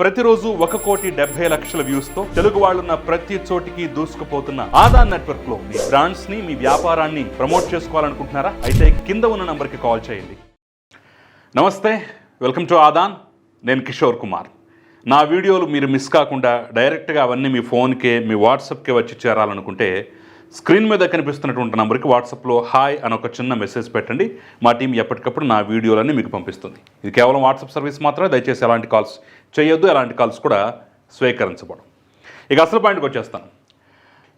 ప్రతిరోజు ఒక కోటి డెబ్బై లక్షల వ్యూస్తో తెలుగు వాళ్ళున్న ప్రతి చోటికి దూసుకుపోతున్న ఆదాన్ నెట్వర్క్లో మీ బ్రాండ్స్ని మీ వ్యాపారాన్ని ప్రమోట్ చేసుకోవాలనుకుంటున్నారా? అయితే కింద ఉన్న నంబర్కి కాల్ చేయండి. నమస్తే వెల్కమ్ టు ఆదాన్. నేను కిషోర్ కుమార్. నా వీడియోలు మీరు మిస్ కాకుండా డైరెక్ట్గా అవన్నీ మీ ఫోన్కే మీ వాట్సాప్కే వచ్చి చేరాలనుకుంటే స్క్రీన్ మీద కనిపిస్తున్నటువంటి నంబర్కి వాట్సాప్లో హాయ్ అని ఒక చిన్న మెసేజ్ పెట్టండి. మా టీం ఎప్పటికప్పుడు నా వీడియోలన్నీ మీకు పంపిస్తుంది. ఇది కేవలం వాట్సాప్ సర్వీస్ మాత్రమే దయచేసి ఎలాంటి కాల్స్ చేయొద్దు అలాంటి కాల్స్ కూడా స్వీకరించబడం ఇక అసలు పాయింట్కి వచ్చేస్తాను.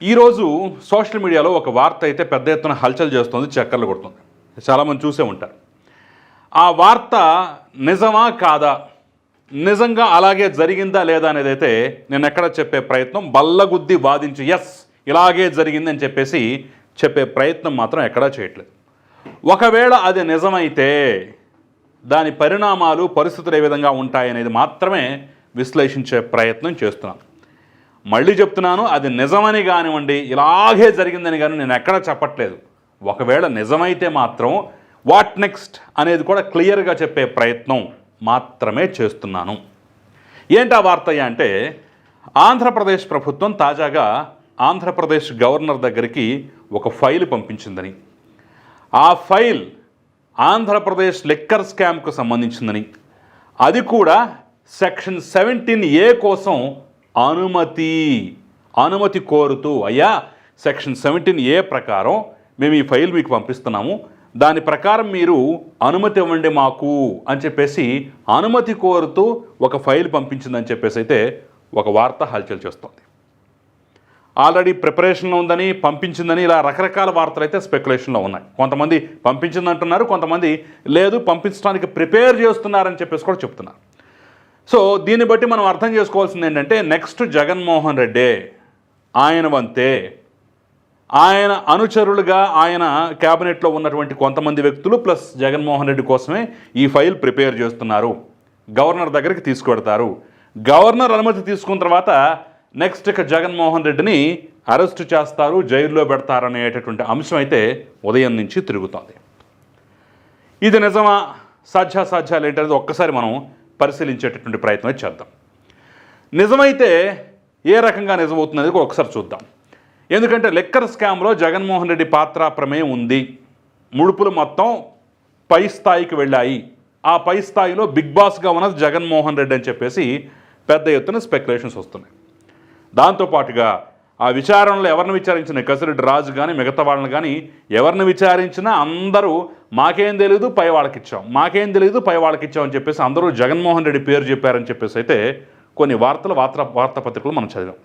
ఈరోజు సోషల్ మీడియాలో ఒక వార్త అయితే పెద్ద ఎత్తున హల్చల్ చేస్తుంది చక్కర్లు కొడుతుంది. చాలామంది చూసే ఉంటారు. ఆ వార్త నిజమా కాదా? నిజంగా అలాగే జరిగిందా లేదా అనేది అయితే నేను ఎక్కడ చెప్పే ప్రయత్నం బల్లగుద్ది వాదించి ఎస్ ఇలాగే జరిగింది అని చెప్పేసి చెప్పే ప్రయత్నం మాత్రం ఎక్కడా చేయట్లేదు. ఒకవేళ అది నిజమైతే దాని పరిణామాలు పరిస్థితులు ఏ విధంగా ఉంటాయనేది మాత్రమే విశ్లేషించే ప్రయత్నం చేస్తున్నాను. మళ్ళీ చెప్తున్నాను అది నిజమని కానివ్వండి ఇలాగే జరిగిందని కానీ నేను ఎక్కడా చెప్పట్లేదు. ఒకవేళ నిజమైతే మాత్రం వాట్ నెక్స్ట్ అనేది కూడా క్లియర్గా చెప్పే ప్రయత్నం మాత్రమే చేస్తున్నాను. ఏంటి ఆ వార్త అంటే ఆంధ్రప్రదేశ్ ప్రభుత్వం తాజాగా ఆంధ్రప్రదేశ్ గవర్నర్ దగ్గరికి ఒక ఫైల్ పంపించిందని. ఆ ఫైల్ ఆంధ్రప్రదేశ్ లిక్కర్ స్కామ్కు సంబంధించిందని. అది కూడా సెక్షన్ సెవెంటీన్ ఏ కోసం అనుమతి అనుమతి కోరుతూ అయ్యా సెక్షన్ సెవెంటీన్ ఏ ప్రకారం మేము ఈ ఫైల్ మీకు పంపిస్తున్నాము. దాని ప్రకారం మీరు అనుమతి ఇవ్వండి మాకు అని చెప్పేసి అనుమతి కోరుతూ ఒక ఫైల్ పంపించిందని చెప్పేసి అయితే ఒక వార్త హల్చల్ చేస్తోంది. ఆల్రెడీ ప్రిపరేషన్లో ఉందని పంపించిందని ఇలా రకరకాల వార్తలు అయితే స్పెక్యులేషన్లో ఉన్నాయి. కొంతమంది పంపించింది అంటున్నారు కొంతమంది లేదు పంపించడానికి ప్రిపేర్ చేస్తున్నారని చెప్పేసి కూడా చెప్తున్నారు. సో దీన్ని బట్టి మనం అర్థం చేసుకోవాల్సింది ఏంటంటే నెక్స్ట్ జగన్మోహన్ రెడ్డి ఆయన వంతే. ఆయన అనుచరులుగా ఆయన క్యాబినెట్లో ఉన్నటువంటి కొంతమంది వ్యక్తులు ప్లస్ జగన్మోహన్ రెడ్డి కోసమే ఈ ఫైల్ ప్రిపేర్ చేస్తున్నారు. గవర్నర్ దగ్గరికి తీసుకువెడతారు. గవర్నర్ అనుమతి తీసుకున్న తర్వాత నెక్స్ట్ ఇక జగన్మోహన్ రెడ్డిని అరెస్ట్ చేస్తారు జైల్లో పెడతారనేటటువంటి అంశం అయితే ఉదయం నుంచి తిరుగుతోంది. ఇది నిజమా? సాధ్యాసాధ్యాలు ఏంటనేది ఒక్కసారి మనం పరిశీలించేటటువంటి ప్రయత్నం చేద్దాం. నిజమైతే ఏ రకంగా నిజమవుతుందనేది కూడా ఒకసారి చూద్దాం. ఎందుకంటే లెక్కర్ స్కామ్లో జగన్మోహన్ రెడ్డి పాత్ర ప్రమేయం ఉంది. ముడుపులు మొత్తం పై స్థాయికి వెళ్ళాయి. ఆ పై స్థాయిలో బిగ్ బాస్గా ఉన్నది జగన్మోహన్ రెడ్డి అని చెప్పేసి పెద్ద ఎత్తున స్పెక్యులేషన్స్ వస్తున్నాయి. దాంతోపాటుగా ఆ విచారణలో ఎవరిని విచారించిన కసిరెడ్డి రాజు కానీ మిగతా వాళ్ళని కానీ ఎవరిని విచారించినా అందరూ మాకేం తెలియదు పై వాళ్ళకి ఇచ్చాం. మాకేం తెలియదు పై వాళ్ళకి ఇచ్చాం అని చెప్పేసి అందరూ జగన్మోహన్ రెడ్డి పేరు చెప్పారని చెప్పేసి అయితే కొన్ని వార్తలు వార్త వార్తాపత్రికలు మనం చదివాం.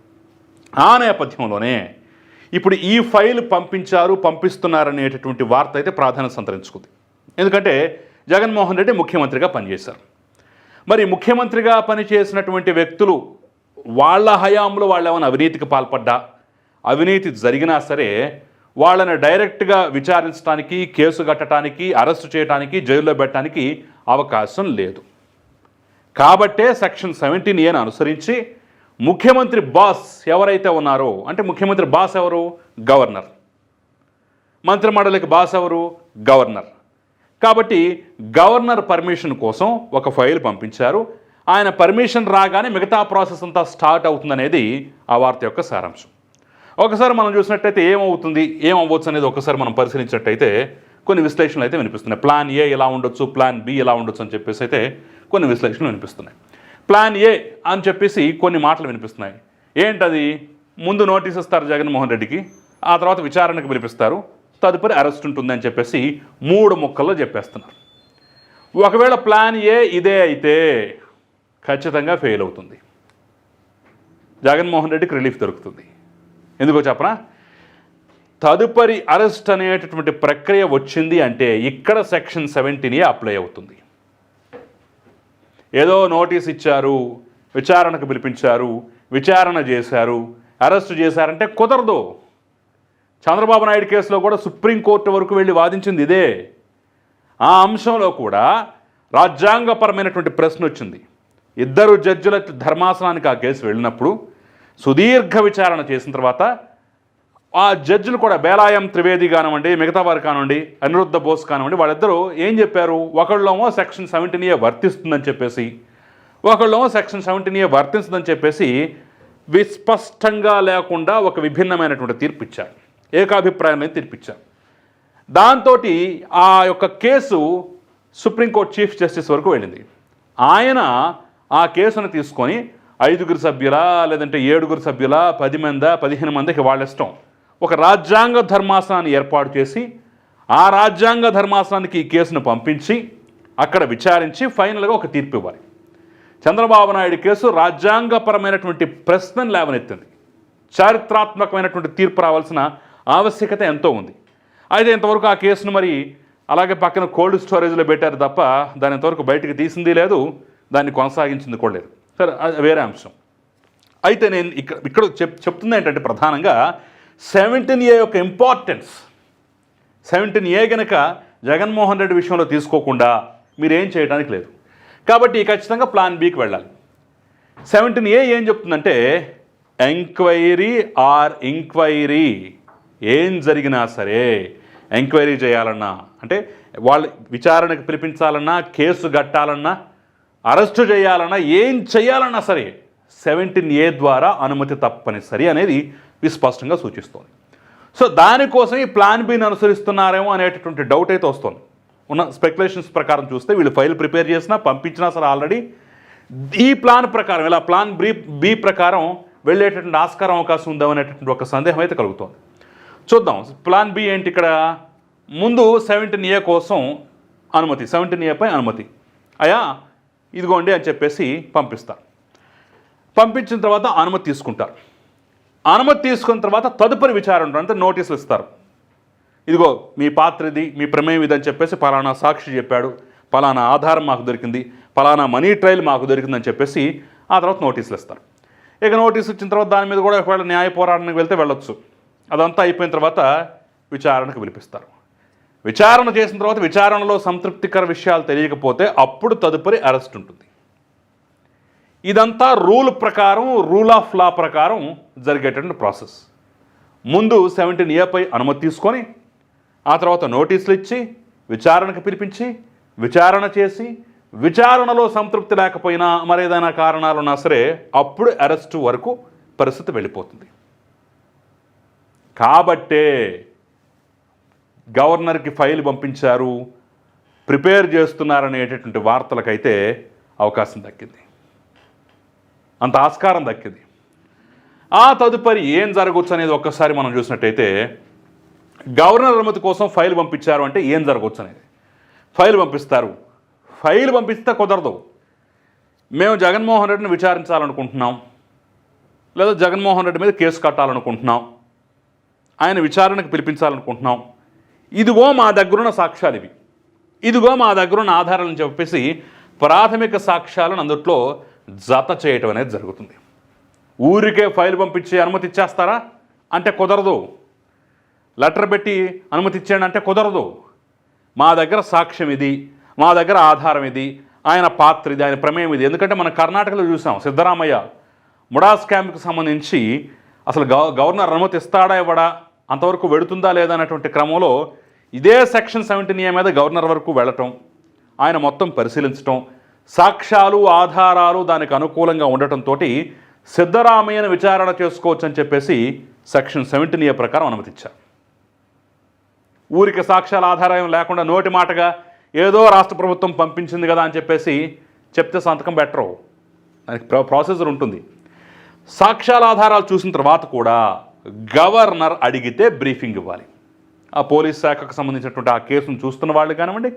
ఆ నేపథ్యంలోనే ఇప్పుడు ఈ ఫైల్ పంపించారు పంపిస్తున్నారనేటటువంటి వార్త అయితే ప్రాధాన్యత సంతరించుకుంది. ఎందుకంటే జగన్మోహన్ రెడ్డి ముఖ్యమంత్రిగా పనిచేశారు. మరి ముఖ్యమంత్రిగా పనిచేసినటువంటి వ్యక్తులు వాళ్ళ హయాంలో వాళ్ళు ఏమైనా అవినీతికి పాల్పడ్డా అవినీతి జరిగినా సరే వాళ్ళని డైరెక్ట్గా విచారించడానికి కేసు కట్టడానికి అరెస్టు చేయడానికి జైల్లో పెట్టడానికి అవకాశం లేదు. కాబట్టే సెక్షన్ సెవెంటీన్ ఏను అనుసరించి ముఖ్యమంత్రి బాస్ ఎవరైతే ఉన్నారో అంటే ముఖ్యమంత్రి బాస్ ఎవరు? గవర్నర్. మంత్రిమండలికి బాస్ ఎవరు? గవర్నర్. కాబట్టి గవర్నర్ పర్మిషన్ కోసం ఒక ఫైల్ పంపించారు. ఆయన పర్మిషన్ రాగానే మిగతా ప్రాసెస్ అంతా స్టార్ట్ అవుతుందనేది ఆ వార్త యొక్క సారాంశం. ఒకసారి మనం చూసినట్టయితే ఏమవుతుంది ఏమవ్వచ్చు అనేది ఒకసారి మనం పరిశీలించినట్టయితే కొన్ని విశ్లేషణలు అయితే వినిపిస్తున్నాయి. ప్లాన్ ఏ ఎలా ఉండొచ్చు ప్లాన్ బి ఎలా ఉండొచ్చు అని చెప్పేసి అయితే కొన్ని విశ్లేషణలు వినిపిస్తున్నాయి. ప్లాన్ ఏ అని చెప్పేసి కొన్ని మాటలు వినిపిస్తున్నాయి. ఏంటది? ముందు నోటీస్ ఇస్తారు జగన్మోహన్ రెడ్డికి ఆ తర్వాత విచారణకు పిలిపిస్తారు తదుపరి అరెస్ట్ ఉంటుంది అని చెప్పేసి మూడు ముక్కల్లో చెప్పేస్తున్నారు. ఒకవేళ ప్లాన్ ఏ ఇదే అయితే ఖచ్చితంగా ఫెయిల్ అవుతుంది. జగన్మోహన్ రెడ్డికి రిలీఫ్ దొరుకుతుంది. ఎందుకో చెప్పనా? తదుపరి అరెస్ట్ అనేటటువంటి ప్రక్రియ వచ్చింది అంటే ఇక్కడ సెక్షన్ సెవెంటీని అప్లై అవుతుంది. ఏదో నోటీస్ ఇచ్చారు విచారణకు పిలిపించారు విచారణ చేశారు అరెస్ట్ చేశారంటే కుదరదు. చంద్రబాబు నాయుడు కేసులో కూడా సుప్రీంకోర్టు వరకు వెళ్ళి వాదించింది ఇదే. ఆ అంశంలో కూడా రాజ్యాంగపరమైనటువంటి ప్రశ్న వచ్చింది. ఇద్దరు జడ్జిల ధర్మాసనానికి ఆ కేసు వెళ్ళినప్పుడు సుదీర్ఘ విచారణ చేసిన తర్వాత ఆ జడ్జిలు కూడా బేలాయం త్రివేది కానివ్వండి మిగతా వారు కానివ్వండి అనిరుద్ధ బోస్ కానివ్వండి వాళ్ళిద్దరూ ఏం చెప్పారు? ఒకళ్ళేమో సెక్షన్ సెవెంటీన్ ఏ వర్తిస్తుందని చెప్పేసి ఒకళ్ళేమో సెక్షన్ సెవెంటీన్ ఏ చెప్పేసి విస్పష్టంగా లేకుండా ఒక విభిన్నమైనటువంటి తీర్పు ఇచ్చారు. ఏకాభిప్రాయాన్ని తీర్పు ఇచ్చారు దాంతో ఆ యొక్క కేసు సుప్రీంకోర్టు చీఫ్ జస్టిస్ వరకు వెళ్ళింది. ఆయన ఆ కేసును తీసుకొని ఐదుగురు సభ్యులా లేదంటే ఏడుగురు సభ్యులా పది మంది పదిహేను మందికి వాళ్ళ ఇష్టం. ఒక రాజ్యాంగ ధర్మాసనాన్ని ఏర్పాటు చేసి ఆ రాజ్యాంగ ధర్మాసనానికి ఈ కేసును పంపించి అక్కడ విచారించి ఫైనల్గా ఒక తీర్పు ఇవ్వాలి. చంద్రబాబు నాయుడు కేసు రాజ్యాంగపరమైనటువంటి ప్రశ్నను లేవనెత్తింది. చారిత్రాత్మకమైనటువంటి తీర్పు రావాల్సిన ఆవశ్యకత ఎంతో ఉంది. అయితే ఇంతవరకు ఆ కేసును మరి అలాగే పక్కన కోల్డ్ స్టోరేజ్లో పెట్టారు తప్ప దాని ఇంతవరకు బయటికి తీసింది లేదు. దాన్ని కొనసాగించింది కూడా లేదు. సరే అది వేరే అంశం. అయితే నేను ఇక్కడ ఇక్కడ చెప్ చెప్తుంది ఏంటంటే ప్రధానంగా సెవెంటీన్ ఏ యొక్క ఇంపార్టెన్స్ సెవెంటీన్ ఏ గనక జగన్మోహన్ రెడ్డి విషయంలో తీసుకోకుండా మీరేం చేయడానికి లేదు. కాబట్టి ఖచ్చితంగా ప్లాన్ బీకి వెళ్ళాలి. సెవెంటీన్ ఏ ఏం చెప్తుందంటే ఎంక్వైరీ ఆర్ ఎంక్వైరీ ఏం జరిగినా సరే ఎంక్వైరీ చేయాలన్నా అంటే వాళ్ళు విచారణకు పిలిపించాలన్నా కేసు కట్టాలన్నా అరెస్టు చేయాలన్నా ఏం చేయాలన్నా సరే సెవెంటీన్ ఏ ద్వారా అనుమతి తప్పనిసరి అనేది విస్పష్టంగా సూచిస్తోంది. సో దానికోసం ఈ ప్లాన్ బిని అనుసరిస్తున్నారేమో అనేటటువంటి డౌట్ అయితే వస్తుంది. ఉన్న స్పెక్యులేషన్స్ ప్రకారం చూస్తే వీళ్ళు ఫైల్ ప్రిపేర్ చేసినా పంపించినా సరే ఆల్రెడీ ఈ ప్లాన్ ప్రకారం ఇలా ప్లాన్ బి బి ప్రకారం వెళ్ళేటటువంటి ఆస్కారం అవకాశం ఉందా అనేటటువంటి ఒక సందేహం అయితే కలుగుతోంది. చూద్దాం ప్లాన్ బి ఏంటి ఇక్కడ? ముందు సెవెంటీన్ ఏ కోసం అనుమతి సెవెంటీన్ ఏ పై అనుమతి. అయా ఇదిగోండి అని చెప్పేసి పంపిస్తారు పంపించిన తర్వాత అనుమతి తీసుకుంటారు. అనుమతి తీసుకున్న తర్వాత తదుపరి విచారణ అంటే నోటీసులు ఇస్తారు. ఇదిగో మీ పాత్ర ఇది మీ ప్రమేయం ఇది అని చెప్పేసి పలానా సాక్షి చెప్పాడు. పలానా ఆధారం మాకు దొరికింది. పలానా మనీ ట్రయల్ మాకు దొరికిందని చెప్పేసి ఆ తర్వాత నోటీసులు ఇస్తారు. ఇక నోటీస్ వచ్చిన తర్వాత దాని మీద కూడా ఒకవేళ న్యాయ పోరాటానికి వెళ్తే వెళ్ళొచ్చు. అదంతా అయిపోయిన తర్వాత విచారణకు పిలిపిస్తారు. విచారణ చేసిన తర్వాత విచారణలో సంతృప్తికర విషయాలు తెలియకపోతే అప్పుడు తదుపరి అరెస్ట్ ఉంటుంది. ఇదంతా రూల్ ప్రకారం రూల్ ఆఫ్ లా ప్రకారం జరిగేటువంటి ప్రాసెస్. ముందు సెవెంటీన్ ఏపై అనుమతి తీసుకొని ఆ తర్వాత నోటీసులు ఇచ్చి విచారణకు పిలిపించి విచారణ చేసి విచారణలో సంతృప్తి లేకపోయినా మరేదైనా కారణాలు ఉన్నా సరే అప్పుడు అరెస్టు వరకు పరిస్థితి వెళ్ళిపోతుంది. కాబట్టే గవర్నర్కి ఫైల్ పంపించారు ప్రిపేర్ చేస్తున్నారనేటటువంటి వార్తలకైతే అవకాశం దక్కింది. అంత ఆస్కారం దక్కింది. ఆ తదుపరి ఏం జరగవచ్చు అనేది ఒక్కసారి మనం చూసినట్టయితే గవర్నర్ అనుమతి కోసం ఫైల్ పంపించారు అంటే ఏం జరగవచ్చు అనేది. ఫైల్ పంపిస్తారు. ఫైల్ పంపిస్తే కుదరదు. మేము జగన్మోహన్ రెడ్డిని విచారించాలనుకుంటున్నాం. లేదా జగన్మోహన్ రెడ్డి మీద కేసు కట్టాలనుకుంటున్నాం. ఆయన విచారణకు పిలిపించాలనుకుంటున్నాం. ఇదిగో మా దగ్గరున్న సాక్ష్యాలు ఇవి. ఇదిగో మా దగ్గరున్న ఆధారాలను చెప్పేసి ప్రాథమిక సాక్ష్యాలను అందుట్లో జత చేయటం అనేది జరుగుతుంది. ఊరికే ఫైల్ పంపించి అనుమతి ఇచ్చేస్తారా? అంటే కుదరదు. లెటర్ పెట్టి అనుమతి ఇచ్చాడు అంటే కుదరదు. మా దగ్గర సాక్ష్యం ఇది మా దగ్గర ఆధారం ఇది ఆయన పాత్ర ఇది ఆయన ప్రమేయం ఇది. ఎందుకంటే మనం కర్ణాటకలో చూసాం సిద్ధరామయ్య ముడా స్కామ్కి సంబంధించి అసలు గవర్నర్ అనుమతి ఇస్తాడా ఇవ్వడా అంతవరకు వెడుతుందా లేదా అనేటువంటి క్రమంలో ఇదే సెక్షన్ సెవెంటీన్ ఏ మీద గవర్నర్ వరకు వెళ్ళటం ఆయన మొత్తం పరిశీలించటం సాక్ష్యాలు ఆధారాలు దానికి అనుకూలంగా ఉండటంతో సిద్ధరామయ్యను విచారణ చేసుకోవచ్చు అని చెప్పేసి సెక్షన్ సెవెంటీన్ ఏ ప్రకారం అనుమతించారు. ఊరికి సాక్ష్యాల ఆధారం లేకుండా నోటి మాటగా ఏదో రాష్ట్ర ప్రభుత్వం పంపించింది కదా అని చెప్పేసి చెప్తే సంతకం బెటరు దానికి ప్రాసెసర్ ఉంటుంది. సాక్ష్యాల ఆధారాలు చూసిన తర్వాత కూడా గవర్నర్ అడిగితే బ్రీఫింగ్ ఇవ్వాలి. ఆ పోలీస్ శాఖకు సంబంధించినటువంటి ఆ కేసును చూస్తున్న వాళ్ళు కానివ్వండి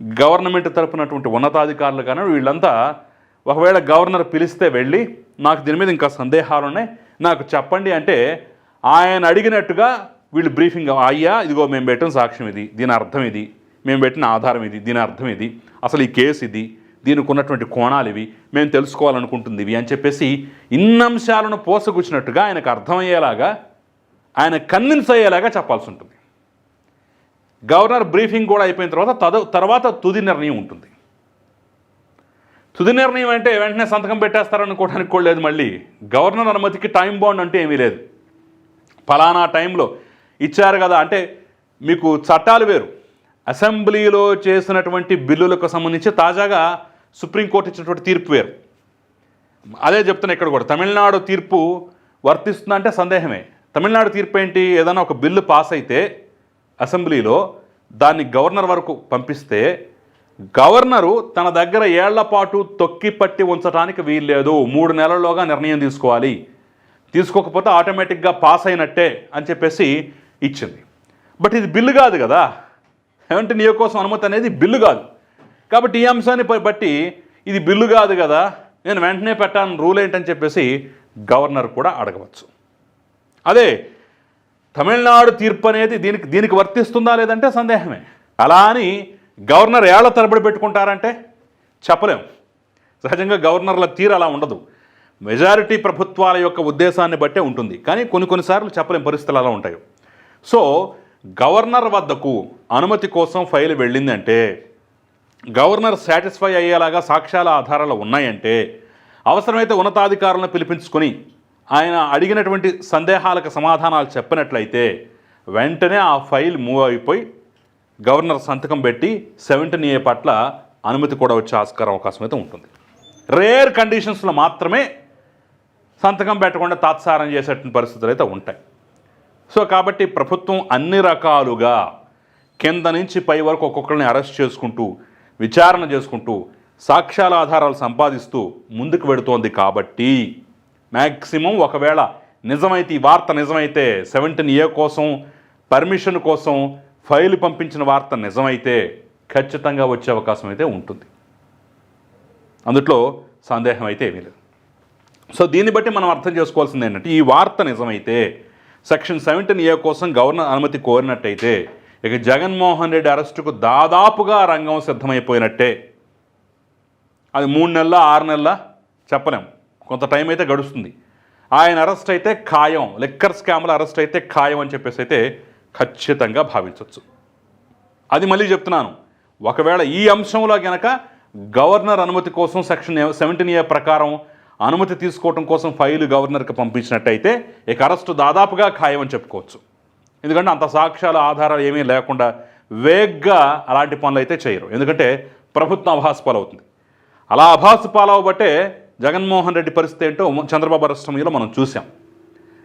గవర్నమెంట్ తరపునటువంటి ఉన్నతాధికారులు కానివ్వండి వీళ్ళంతా ఒకవేళ గవర్నర్ పిలిస్తే వెళ్ళి నాకు దీని మీద ఇంకా సందేహాలు ఉన్నాయి నాకు చెప్పండి అంటే ఆయన అడిగినట్టుగా వీళ్ళు బ్రీఫింగ్ అయ్యా ఇదిగో మేము పెట్టిన సాక్ష్యం ఇది దీని అర్థం ఇది మేము పెట్టిన ఆధారం ఇది దీని అర్థం ఇది అసలు ఈ కేసు ఇది దీనికి ఉన్నటువంటి కోణాలు ఇవి మేము తెలుసుకోవాలనుకుంటుంది ఇవి అని చెప్పేసి ఇన్ని అంశాలను పోసగుచ్చినట్టుగా ఆయనకు అర్థమయ్యేలాగా ఆయన కన్విన్స్ అయ్యేలాగా చెప్పాల్సి ఉంటుంది. గవర్నర్ బ్రీఫింగ్ కూడా అయిపోయిన తర్వాత తద తర్వాత తుది నిర్ణయం ఉంటుంది. తుది నిర్ణయం అంటే వెంటనే సంతకం పెట్టేస్తారనుకోవడానికి కూడా లేదు మళ్ళీ. గవర్నర్ అనుమతికి టైం బాండ్ అంటే ఏమీ లేదు. ఫలానా టైంలో ఇచ్చారు కదా అంటే మీకు చట్టాలు వేరు. అసెంబ్లీలో చేసినటువంటి బిల్లులకు సంబంధించి తాజాగా సుప్రీంకోర్టు ఇచ్చినటువంటి తీర్పు వేరు. అదే చెప్తున్నా ఇక్కడ కూడా తమిళనాడు తీర్పు వర్తిస్తుందంటే సందేహమే. తమిళనాడు తీర్పు ఏంటి? ఏదైనా ఒక బిల్లు పాస్ అయితే అసెంబ్లీలో దాన్ని గవర్నర్ వరకు పంపిస్తే గవర్నరు తన దగ్గర ఏళ్ళ పాటు తొక్కి పట్టి ఉంచడానికి వీల్లేదు. మూడు నెలల్లోగా నిర్ణయం తీసుకోవాలి. తీసుకోకపోతే ఆటోమేటిక్గా పాస్ అయినట్టే అని చెప్పేసి ఇచ్చింది. బట్ ఇది బిల్లు కాదు కదా. ఏమంటే నీ కోసం అనుమతి అనేది బిల్లు కాదు. కాబట్టి ఈ అంశాన్ని బట్టి ఇది బిల్లు కాదు కదా. నేను వెంటనే పెట్టాను రూల్ ఏంటని చెప్పేసి గవర్నర్ కూడా అడగవచ్చు. అదే తమిళనాడు తీర్పు అనేది దీనికి దీనికి వర్తిస్తుందా లేదంటే సందేహమే. అలా అని గవర్నర్ ఏళ్ళ తరబడి పెట్టుకుంటారంటే చెప్పలేం. సహజంగా గవర్నర్ల తీరు అలా ఉండదు. మెజారిటీ ప్రభుత్వాల యొక్క ఉద్దేశాన్ని బట్టే ఉంటుంది. కానీ కొన్ని కొన్నిసార్లు చెప్పలేం పరిస్థితులు అలా ఉంటాయి. సో గవర్నర్ వద్దకు అనుమతి కోసం ఫైల్ వెళ్ళిందంటే గవర్నర్ సాటిస్ఫై అయ్యేలాగా సాక్ష్యాల ఆధారాలు ఉన్నాయంటే అవసరమైతే ఉన్నతాధికారులను పిలిపించుకొని ఆయన అడిగినటువంటి సందేహాలకు సమాధానాలు చెప్పినట్లయితే వెంటనే ఆ ఫైల్ మూవ్ అయిపోయి గవర్నర్ సంతకం పెట్టి సెవెంటీన్ ఏ పట్ల అనుమతి కూడా వచ్చే ఆస్కారం అవకాశం అయితే ఉంటుంది. రేర్ కండిషన్స్లో మాత్రమే సంతకం పెట్టకుండా తాత్సారం చేసేటువంటి పరిస్థితులు అయితే ఉంటాయి. సో కాబట్టి ప్రభుత్వం అన్ని రకాలుగా కింద నుంచి పై వరకు ఒక్కొక్కరిని అరెస్ట్ చేసుకుంటూ విచారణ చేసుకుంటూ సాక్ష్యాల ఆధారాలు సంపాదిస్తూ ముందుకు వెడుతోంది కాబట్టి మ్యాక్సిమం ఒకవేళ నిజమైతే ఈ వార్త నిజమైతే సెవెంటీన్ ఏ కోసం పర్మిషన్ కోసం ఫైల్ పంపించిన వార్త నిజమైతే ఖచ్చితంగా వచ్చే అవకాశం అయితే ఉంటుంది. అందుట్లో సందేహం అయితే ఏమీ లేదు. సో దీన్ని బట్టి మనం అర్థం చేసుకోవాల్సింది ఏంటంటే ఈ వార్త నిజమైతే సెక్షన్ సెవెంటీన్ ఏ కోసం గవర్నర్ అనుమతి కోరినట్టయితే ఇక జగన్మోహన్ రెడ్డి అరెస్టుకు దాదాపుగా రంగం సిద్ధమైపోయినట్టే. అది మూడు నెలల ఆరు నెలల చెప్పలేం. కొంత టైం అయితే గడుస్తుంది. ఆయన అరెస్ట్ అయితే ఖాయం లిక్కర్ స్కామ్లో అరెస్ట్ అయితే ఖాయం అని చెప్పేసి అయితే ఖచ్చితంగా భావించవచ్చు అది మళ్ళీ చెప్తున్నాను. ఒకవేళ ఈ అంశంలో గనక గవర్నర్ అనుమతి కోసం సెక్షన్ సెవెంటీన్ ఏ ప్రకారం అనుమతి తీసుకోవడం కోసం ఫైలు గవర్నర్కి పంపించినట్టయితే ఇక అరెస్టు దాదాపుగా ఖాయం అని చెప్పుకోవచ్చు. ఎందుకంటే అంత సాక్ష్యాలు ఆధారాలు ఏమీ లేకుండా వేగ్గా అలాంటి పనులు అయితే చేయరు. ఎందుకంటే ప్రభుత్వం అభాసు పాలవుతుంది. అలా అభాసు పాలవబట్టే జగన్మోహన్ రెడ్డి పరిస్థితి ఏంటో చంద్రబాబు అరెస్టమీలో మనం చూసాం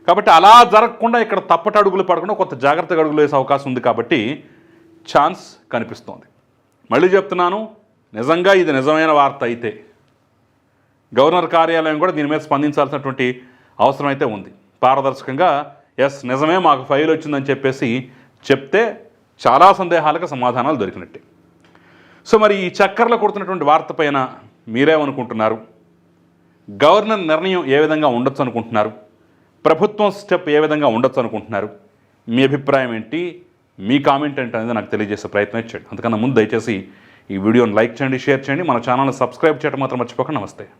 కాబట్టి అలా జరగకుండా ఇక్కడ తప్పటి అడుగులు పడకుండా కొంత జాగ్రత్తగా అడుగులు వేసే అవకాశం ఉంది కాబట్టి ఛాన్స్ కనిపిస్తోంది. మళ్ళీ చెప్తున్నాను నిజంగా ఇది నిజమైన వార్త అయితే గవర్నర్ కార్యాలయం కూడా దీని మీద స్పందించాల్సినటువంటి అవసరం అయితే ఉంది. పారదర్శకంగా ఎస్ నిజమే మాకు ఫైల్ వచ్చిందని చెప్పేసి చెప్తే చాలా సందేహాలకు సమాధానాలు దొరికినట్టే. సో మరి ఈ చక్కర్లు కొడుతున్నటువంటి వార్త పైన మీరేమనుకుంటున్నారు? గవర్నర్ నిర్ణయం ఏ విధంగా ఉండొచ్చు అనుకుంటున్నారు? ప్రభుత్వం స్టెప్ ఏ విధంగా ఉండొచ్చు అనుకుంటున్నారు? మీ అభిప్రాయం ఏంటి? మీ కామెంట్ ఏంటి అనేది నాకు తెలియజేసే ప్రయత్నం చేయండి. అంతకన్నా ముందు దయచేసి ఈ వీడియోని లైక్ చేయండి షేర్ చేయండి. మన ఛానల్ని సబ్స్క్రైబ్ చేయడం మాత్రం మర్చిపోకండి. నమస్తే.